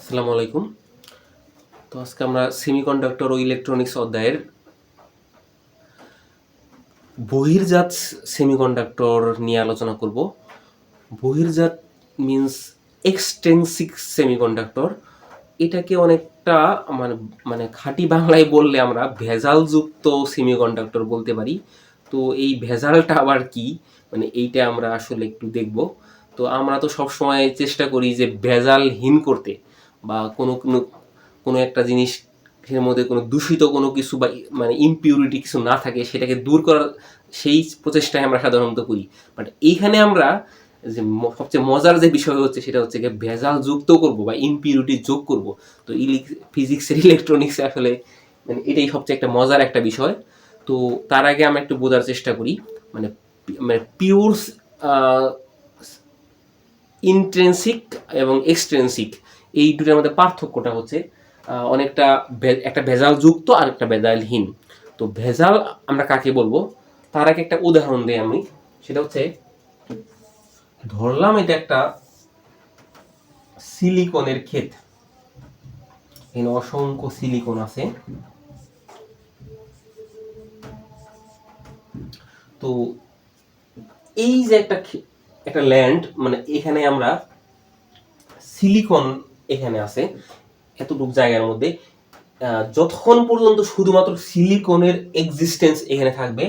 আসসালামু আলাইকুম। তো আজকে আমরা সেমিকন্ডাক্টর ও ইলেকট্রনিক্স অধ্যায়ের বহির্জাত সেমিকন্ডাক্টর নিয়ে আলোচনা করব। বহির্জাত মিন্স এক্সটেন্সিক সেমিকন্ডাক্টর এটাকে অনেকটা মানে মানে খাঁটি বাংলায় বললে আমরা ভেজালযুক্ত সেমিকন্ডাক্টর বলতে পারি। তো এই ভেজালটা আবার কি? মানে এইটা আমরা আসলে একটু দেখব। তো আমরা তো সবসময় চেষ্টা করি যে ভেজালহীন করতে। বা কোনো কোনো কোনো একটা জিনিস এর মধ্যে কোনো দূষিত কোনো কিছু বা মানে ইমপিউরিটি কিছু না থাকে, সেটাকে দূর করার সেই প্রচেষ্টায় আমরা সাধারণত করি। বাট এইখানে আমরা যে সবচেয়ে মজার যে বিষয় হচ্ছে, সেটা হচ্ছে গিয়ে ভেজাল যুক্ত করব বা ইমপিউরিটি যোগ করব। তো ফিজিক্সের ইলেকট্রনিক্সে আসলে মানে এটাই সবচেয়ে একটা মজার একটা বিষয়। তো তার আগে আমরা একটু বোঝার চেষ্টা করি মানে মানে পিওর ইন্ট্রেন্সিক এবং এক্সট্রেন্সিক এই দুটোর মধ্যে পার্থক্যটা হচ্ছে অনেকটা একটা ভেজাল যুক্ত আর একটা ভেজালহীন। তো ভেজাল আমরা কাকে বলব? তার আগে একটা উদাহরণ দিই আমি, সেটা হচ্ছে, ধরলাম এটা একটা সিলিকনের ক্ষেত। এখানে অসংখ্য সিলিকন আছে। তো এই যে একটা একটা ল্যান্ড মানে এখানে আমরা সিলিকন এখানে আছে। এতটুকু জায়গার মধ্যে যতক্ষণ পর্যন্ত শুধুমাত্র সিলিকনের এক্সিস্টেন্স এখানে থাকবে,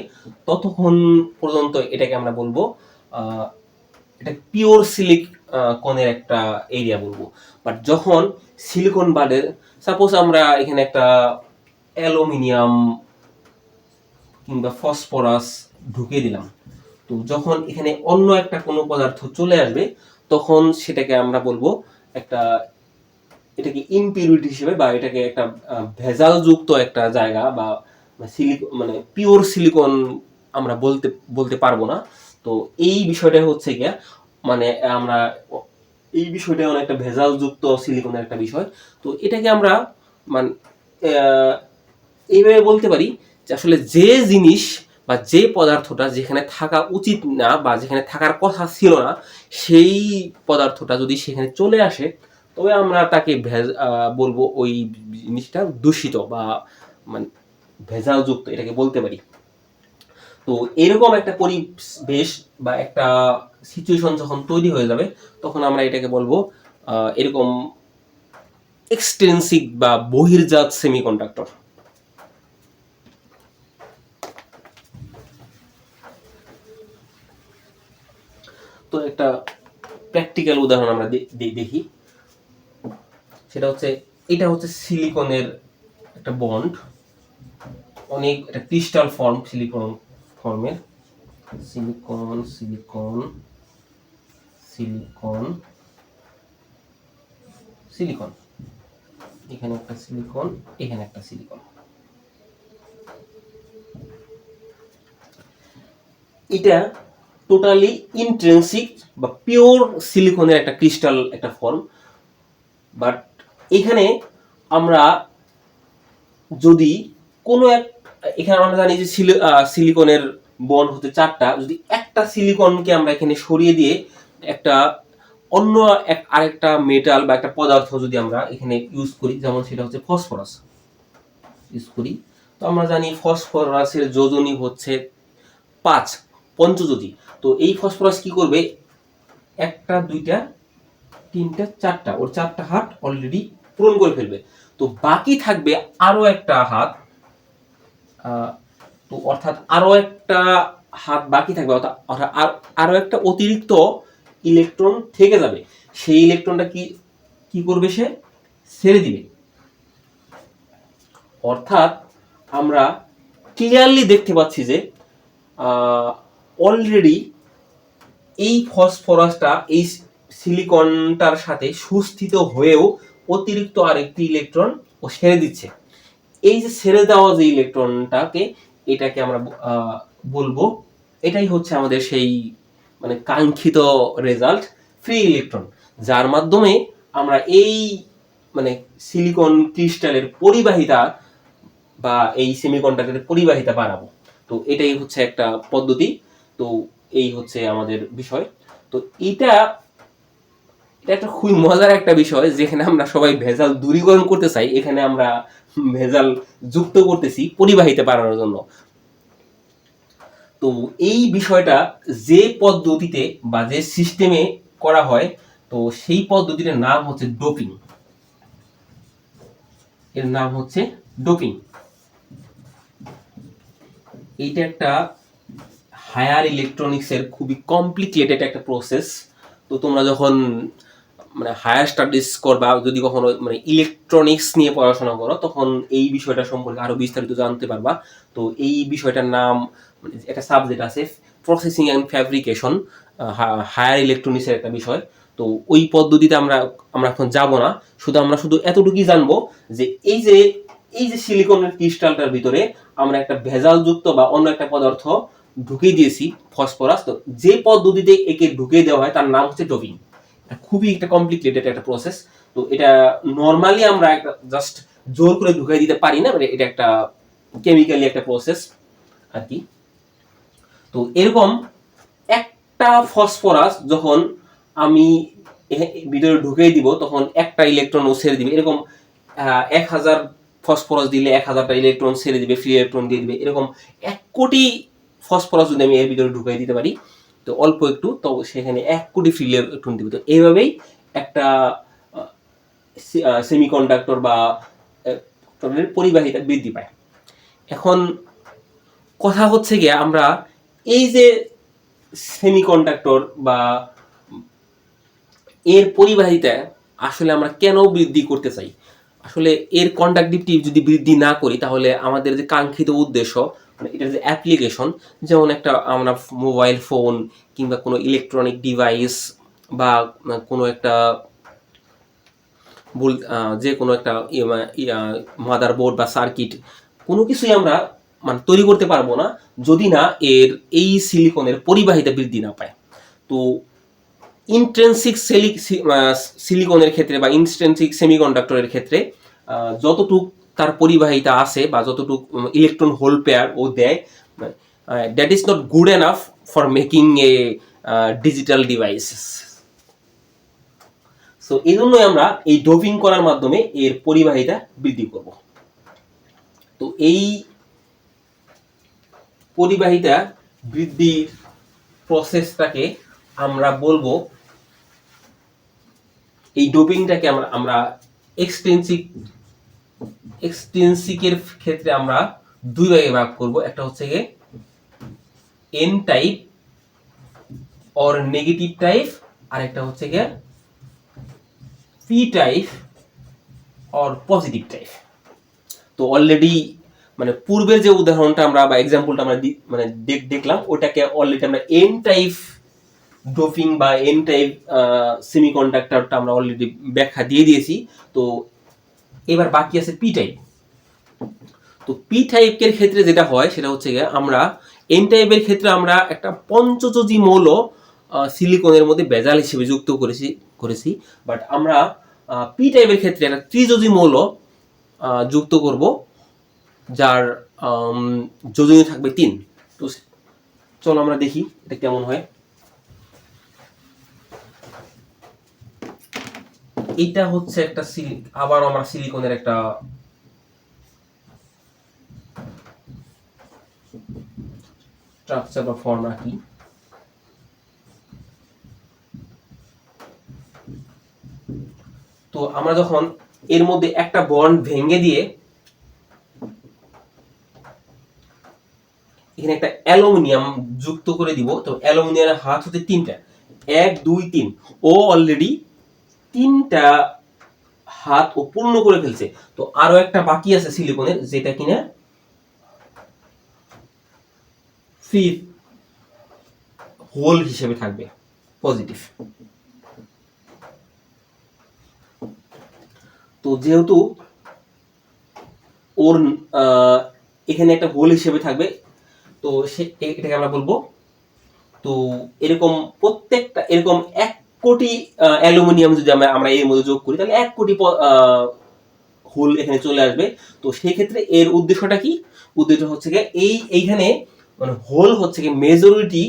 ততক্ষণ পর্যন্ত এটাকে আমরা বলব এটা পিওর সিলিক কনের একটা এরিয়া বলব। বাট যখন সিলিকন বাদের সাপোজ আমরা এখানে একটা অ্যালুমিনিয়াম কিংবা ফসফরাস ঢুকিয়ে দিলাম, তো যখন এখানে অন্য একটা কোনো পদার্থ চলে আসবে, তখন সেটাকে আমরা বলব একটা এটাকে ইমপিউরিটি হিসেবে বা এটাকে একটা আহ, ভেজালযুক্ত একটা জায়গা বা সিলিকন মানে পিওর সিলিকন আমরা বলতে বলতে পারব না। তো এই বিষয়টা হচ্ছে গিয়া মানে আমরা এই বিষয়টা অনেকটা ভেজালযুক্ত সিলিকনের একটা বিষয়। তো এটাকে আমরা মানে এইভাবে বলতে পারি যে আসলে যে জিনিস বা যে পদার্থটা যেখানে থাকা উচিত না বা যেখানে থাকার কথা ছিল না সেই পদার্থটা যদি সেখানে চলে আসে তবে আমরা তাকে বলব ওই জিনিসটা দূষিত বা মানে ভেজালযুক্ত এটাকে বলতে পারি। তো এরকম একটা পরিবেশ বা একটা সিচুয়েশন যখন তৈরি হয়ে যাবে, তখন আমরা এটাকে বলব এরকম এক্সটেন্সিক বা বহির্জাত সেমিকন্ডাক্টর তো একটা প্র্যাকটিক্যাল উদাহরণ আমরা দেখি। সেটা হচ্ছে, এটা হচ্ছে সিলিকনের একটা বন্ড। অনেক একটা ক্রিস্টাল ফর্ম, সিলিকন ফর্মের। Silicon silicon silicon silicon. এখানে একটা সিলিকন, এখানে একটা সিলিকন। এটা টোটালি ইন্ট্রেন্সিক বা পিওর সিলিকনের একটা ক্রিস্টাল একটা ফর্ম, বাট এখানে আমরা যদি কোনো এক, এখানে আমরা জানি যে সিলি- সিলিকনের বন্ড হতে চারটা। যদি একটা সিলিকনকে আমরা এখানে সরিয়ে দিয়ে একটা অন্য এক, আরেকটা মেটাল বা একটা পদার্থ যদি আমরা এখানে ইউজ করি, যেমন সেটা হচ্ছে ফসফরাস ইউজ করি, তো আমরা জানি ফসফরাসের যোজনী হচ্ছে পাঁচ, পঞ্চযোজি। তো এই ফসফরাস কি করবে? একটা, দুইটা, তিনটা, চারটা। ওর চারটা হাত অলরেডি পূরণ করে ফেলবে। তো বাকি থাকবে আরও একটা হাত। তো অর্থাৎ আরও একটা হাত বাকি থাকবে, অর্থাৎ অর্থাৎ আর- আরও একটা অতিরিক্ত ইলেকট্রন থেকে যাবে। সেই ইলেকট্রনটা কি কি করবে সে? ছেড়ে দিবে। অর্থাৎ আমরা ক্লিয়ারলি দেখতে পাচ্ছি যে অলরেডি এই ফসফরাসটা এই সিলিকনটার সাথে সুস্থিত হয়েও অতিরিক্ত আরেকটি ইলেকট্রন ও ছেড়ে দিচ্ছে। এই যে ছেড়ে দেওয়া যে ইলেকট্রনটাকে এটাকে আমরা বলব, এটাই হচ্ছে আমাদের সেই মানে কাঙ্ক্ষিত রেজাল্ট ফ্রি ইলেকট্রন যার মাধ্যমে আমরা এই মানে সিলিকন ক্রিস্টালের পরিবাহিতা বা এই সেমিকন্ডাক্টরের পরিবাহিতা বাড়াবো। তো এটাই হচ্ছে একটা পদ্ধতি। তো এই হচ্ছে আমাদের বিষয়। তো এটা এটা একটা খুবই মজার একটা বিষয় যেখানে আমরা সবাই ভেজাল দূরীকরণ করতে চাই, এখানে আমরা ভেজাল যুক্ত করতেছি পরিবাহিতা বাড়ানোর জন্য। তো এই বিষয়টা যে পদ্ধতিতে বা যে সিস্টেমে করা হয়, তো সেই পদ্ধতিটার নাম হচ্ছে ডোপিং এর নাম হচ্ছে ডোপিং এইটা একটা হায়ার ইলেকট্রনিক্সের খুবই কমপ্লিকেটেড একটা প্রসেস তো তোমরা যখন মানে হায়ার স্টাডিজ করবা যদি কখনো মানে ইলেকট্রনিক্স নিয়ে পড়াশোনা করো, তখন এই বিষয়টা সম্পর্কে আরও বিস্তারিত জানতে পারবা। তো এই বিষয়টার নাম মানে একটা সাবজেক্ট আছে প্রসেসিং অ্যান্ড ফ্যাব্রিকেশন হায়ার ইলেকট্রনিক্সের একটা বিষয়। তো ওই পদ্ধতিতে আমরা আমরা এখন যাব না। শুধু আমরা শুধু এতটুকুই জানব যে এই যে এই যে সিলিকনের ক্রিস্টালটার ভিতরে আমরা একটা ভেজালযুক্ত বা অন্য একটা পদার্থ ঢুকিয়ে দিয়েছি ফসফরাস তো যে পদ্ধতিতে একে ঢুকিয়ে দেওয়া হয়, তার নাম হচ্ছে ডোপিং খুবই একটা কমপ্লিকেটেড একটা প্রসেস তো এটা নর্মালি আমরা একটা জাস্ট জোর করে ঢুকিয়ে দিতে পারি না মানে এটা একটা কেমিক্যালি একটা প্রসেস আর কি। তো এরকম একটা ফসফরাস যখন আমি ভিতরে ঢুকিয়ে দিব, তখন একটা ইলেকট্রন ও ছেড়ে দিবে। এরকম এক হাজার ফসফরাস দিলে এক হাজারটা ইলেকট্রন ছেড়ে দিবে ফ্রি ইলেকট্রন দিয়ে দিবে। এরকম এক কোটি ফসফরাস যদি আমি এর ভিতরে ঢুকিয়ে দিতে পারি তো অল্প একটু, তো সেখানে এক কোটি ফ্রি ইলেকট্রন দিবে তো এইভাবেই একটা সেমিকন্ডাক্টর বা পরিবাহিতা বৃদ্ধি পায়। এখন কথা হচ্ছে গিয়ে আমরা এই যে সেমিকন্ডাক্টর বা এর পরিবাহিতা আসলে আমরা কেন বৃদ্ধি করতে চাই? আসলে এর কন্ডাক্টিভিটি যদি বৃদ্ধি না করি, তাহলে আমাদের যে কাঙ্ক্ষিত উদ্দেশ্য মানে এটার যে অ্যাপ্লিকেশন যেমন একটা আমরা মোবাইল ফোন কিংবা কোনো ইলেকট্রনিক ডিভাইস বা কোনো একটা বল যে কোনো একটা মাদার বোর্ড বা সার্কিট কোনো কিছুই আমরা মানে তৈরি করতে পারব না যদি না এর এই সিলিকনের পরিবাহিতা বৃদ্ধি না পায়। তো ইন্ট্রেন্সিক সেলিক সিলিকনের ক্ষেত্রে বা ইনস্ট্রেন্সিক সেমিকন্ডাক্টরের ক্ষেত্রে যতটুক তার পরিবাহিতা আছে বা যতটুকু ইলেকট্রন হোল পেয়ার ও দেয় that is not good enough for making a digital devices so এই জন্যই আমরা এই ডোপিং করার মাধ্যমে এর পরিবাহিতা বৃদ্ধি করব। তো এই পরিবাহিতা বৃদ্ধির প্রসেসটাকে আমরা বলব, এই ডোপিংটাকে আমরা আমরা এক্সটেন্সিক এক্সটেন্সিকের ক্ষেত্রে আমরা দুই ভাগে ভাগ করব। একটা হচ্ছে গিয়ে N type or negative type আর একটা হচ্ছে গিয়ে P type or positive type তো অলরেডি মানে পূর্বের যে উদাহরণটা আমরা বা এক্সাম্পলটা আমরা মানে দেখ- দেখলাম, ওটাকে অলরেডি আমরা এন টাইপ ডোপিং বা এন টাইপ সেমিকন্ডাক্টরটা আমরা অলরেডি ব্যাখ্যা দিয়ে দিয়েছি। তো এবার বাকি আছে পি টাইপ তো পি টাইপের ক্ষেত্রে যেটা হয়, সেটা হচ্ছে আমরা এন টাইপের ক্ষেত্রে আমরা একটা পঞ্চযোজী মৌল সিলিকনের মধ্যে বেজাল হিসেবে যুক্ত করেছি করেছি। বাট আমরা পি টাইপের ক্ষেত্রে একটা ত্রিযোজী মৌল যুক্ত করব, যার যোজনী থাকবে তিন। তো চলো আমরা দেখি এটা কেমন হয়। এটা হচ্ছে একটা সিলিক আবার আমরা সিলিকনের একটা স্ট্রাকচার বা ফর্ম তো আমরা যখন এর মধ্যে একটা বন্ড ভেঙে দিয়ে এখানে একটা অ্যালুমিনিয়াম যুক্ত করে দিব, তো অ্যালুমিনিয়ামের হাত হচ্ছে তিনটা। এক, দুই, তিন। ও অলরেডি তিনটা হাত ও পূর্ণ করে ফেলছে। তো আরও একটা বাকি আছে সিলিকনের যেটা কিনা ফ্রি হোল হিসেবে থাকবে পজিটিভ তো যেহেতু ওর এখানে একটা হোল হিসেবে থাকবে, তো সে, এটাকে আমরা বলব, তো এরকম প্রত্যেকটা, এরকম এক কোটি অ্যালুমিনিয়াম যদি আমরা এর মধ্যে যোগ করি, তাহলে এক কোটি হোল এখানে চলে আসবে। তো সেই ক্ষেত্রে এর উদ্দেশ্যটা কি? উদ্দেশ্য হচ্ছে গিয়ে এই এইখানে মানে হোল হচ্ছে কি মেজরিটি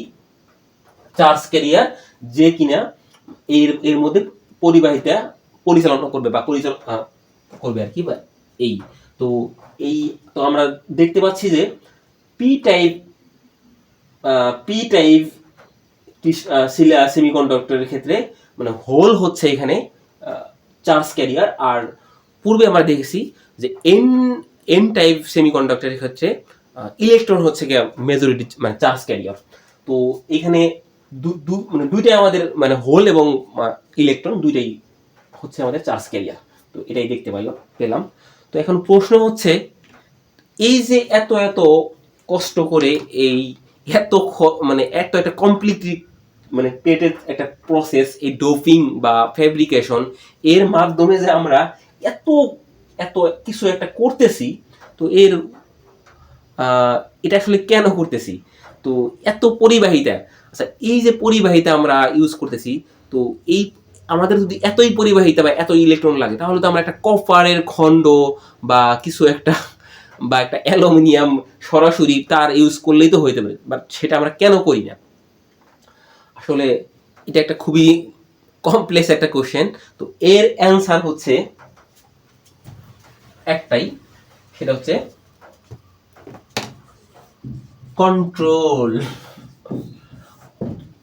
চার্জ ক্যারিয়ার যে কিনা এর এর মধ্যে পরিবাহিতা পরিচালনা করবে বা পরিচালনা করবে আর কি বা এই। তো এই তো আমরা দেখতে পাচ্ছি যে পি টাইপ পি টাইপ সেমিকন্ডাক্টরের ক্ষেত্রে মানে হোল হচ্ছে এখানে চার্জ ক্যারিয়ার আর পূর্বে আমরা দেখেছি যে এন এন টাইপ সেমিকন্ডাক্টরের ক্ষেত্রে ইলেকট্রন হচ্ছে গিয়ে মেজরিটি মানে চার্জ ক্যারিয়ার তো এখানে মানে দুইটাই আমাদের মানে হোল এবং ইলেকট্রন দুইটাই হচ্ছে আমাদের চার্জ ক্যারিয়ার তো এটাই দেখতে পাইলাম পেলাম। তো এখন প্রশ্ন হচ্ছে, এই যে এত এত কষ্ট করে এই এত মানে এত একটা কমপ্লিটলি মানে পেটের একটা প্রসেস এই ডোপিং বা ফেব্রিকেশন এর মাধ্যমে যে আমরা এত এত কিছু একটা করতেছি, তো এর এটা আসলে কেন করতেছি? তো এত পরিবাহিতা আচ্ছা এই যে পরিবাহিতা আমরা ইউজ করতেছি, তো এই, আমাদের যদি এতই পরিবাহিতা বা এত ইলেকট্রন লাগে, তাহলে তো আমরা একটা কপারের খণ্ড বা কিছু একটা, বা একটা অ্যালুমিনিয়াম সরাসরি তার ইউজ করলেই তো হইতে পারে বাট সেটা আমরা কেন করি না? আসলে এটা একটা খুবই কমপ্লেক্স একটা কোশ্চেন তো এর অ্যান্সার হচ্ছে একটাই, সেটা হচ্ছে কন্ট্রোল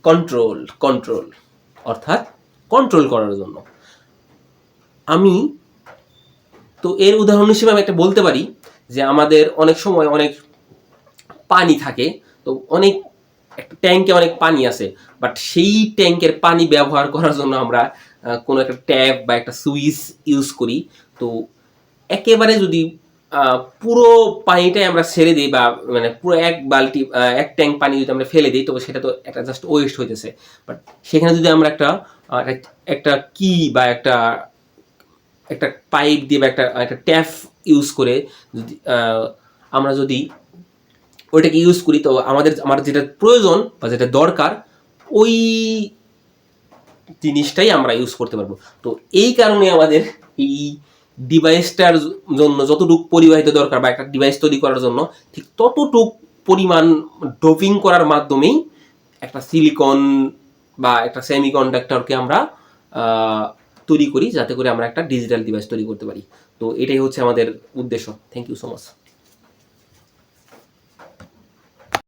কন্ট্রোল কন্ট্রোল অর্থাৎ কন্ট্রোল করার জন্য। আমি, তো এর উদাহরণ হিসেবে আমি একটা বলতে পারি যে আমাদের অনেক সময় অনেক পানি থাকে, তো অনেক একটা ট্যাঙ্কে অনেক পানি আছে বাট সেই ট্যাঙ্কের পানি ব্যবহার করার জন্য আমরা কোনো একটা ট্যাপ বা একটা সুইচ ইউজ করি। তো একেবারে যদি পুরো পানিটাই আমরা ছেড়ে দিই বা মানে পুরো এক বালতি এক ট্যাঙ্ক পানি যদি আমরা ফেলে দিই, তবে সেটা তো একটা জাস্ট ওয়েস্ট হইতেছে। বাট সেখানে যদি আমরা একটা একটা- একটা কি বা একটা একটা পাইপ দিয়ে বা একটা একটা ট্যাপ ইউজ করে যদি আমরা যদি ওইটাকে ইউজ করি, তো আমাদের, আমার যেটা প্রয়োজন বা যেটা দরকার, ওই জিনিসটাই আমরা ইউজ করতে পারব। তো এই কারণে আমাদের এই ডিভাইসটার জন্য যতটুকু পরিবাহিত দরকার বা একটা ডিভাইস তৈরি করার জন্য, ঠিক ততটুক পরিমাণ ডোপিং করার মাধ্যমেই একটা সিলিকন বা একটা সেমিকন্ডাক্টরকে আমরা তৈরি করি, যাতে করে আমরা একটা ডিজিটাল ডিভাইস তৈরি করতে পারি। তো এটাই হচ্ছে আমাদের উদ্দেশ্য। Thank you so much